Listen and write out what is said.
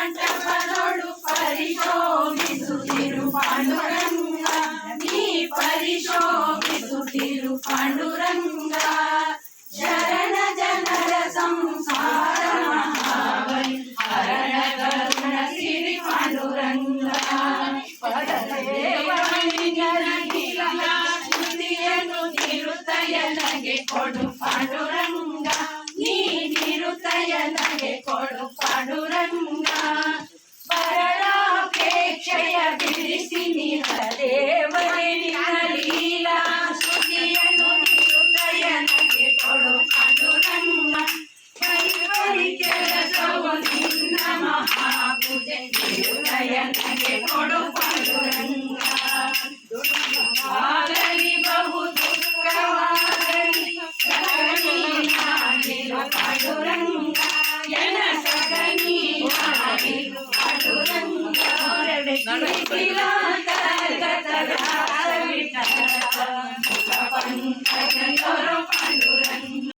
మంటపనోడు పరిశోభిసు తిరు పాండురంగ నీ పరిశోభిసు తిరు పాండురంగ శరణ జనర సంసార మహాబలి హరణ కరుణ సిరి పాండురంగ ಪರದೇವನಿಗರಿಗಿಲನು ನಿರುತಯನಗೆ ಕೊಡು ಪಾಂಡುರಂಗ ನೀ ನಿರುತಯನಗೆ ಕೊಡು ಬಿಡಿಸಿ ನಿರದೇವನಿನ ಲೀಲಾ ಸ್ತುತಿಯನ್ನು ನಿರುತಯನಗೆ ಕೊಡು ಪಾಂಡುರಂಗ ಕೈ ಕೈ ಕೆಲಸವು ನಿನ್ನ ಮಹಾಪೂಜೆ ನಿರುತಯನಗೆ ಕೊಡು ಪಾಂಡುರಂಗ ಆಗಲಿ ಬಹು ದುಃಖವಾಗಲಿ ಸಗಣಿ ನಾಡಿರು ಪಾಂಡುರಂಗ ಎನ ಸಗಣಿ Nos vemos.